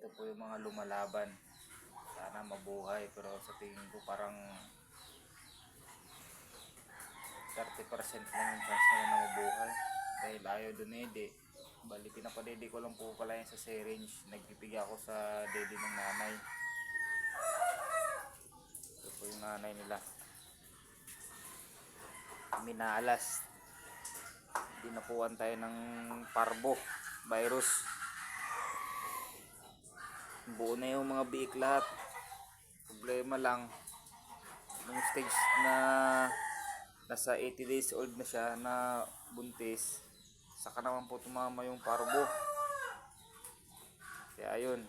ito po yung mga lumalaban. Sana mabuhay pero sa tingin ko parang 30% lang yung chance nila na mabuhay. Dahil ayaw dumede bali pinapadede ko lang po pala yan sa syringe nagpipig ako sa dede ng nanay. Ito po yung nanay nila. Minalas dinapuan tayo ng parbo virus buo na yung mga biik lahat. Problema lang. Nung stage na nasa 80 days old na siya na buntis saka naman po tumama yung parbo kaya ayun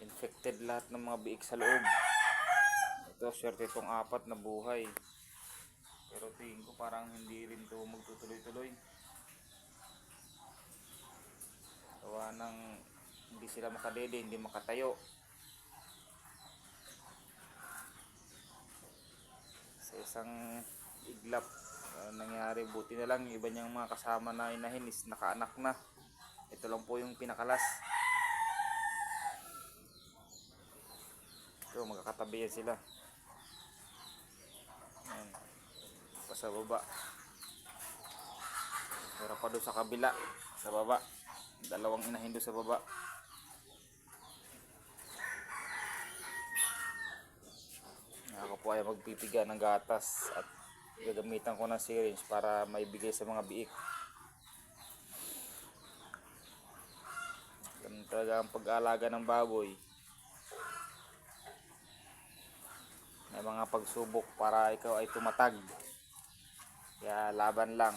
infected lahat ng mga biik sa loob. Ito swerte itong apat na buhay. Pero tingin ko parang hindi rin to magtutuloy-tuloy. Gawa ng hindi sila makadede, hindi makatayo. Sa isang iglap ah, nangyari buti na lang iba niyang mga kasama na inahin is nakaanak na. Ito lang po yung pinakalas. Ito magkakatabi yan sila. Ayan. pa sa baba. Pero pa doon sa kabila sa baba. Dalawang inahin doon sa baba ako po ay magpipiga ng gatas at gagamitan ko ng syringe para maibigay sa mga biik. Ganun talaga ang pag-aalaga ng baboy. May mga pagsubok para ikaw ay tumatag. Kaya laban lang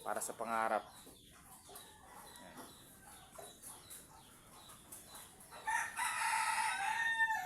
para sa pangarap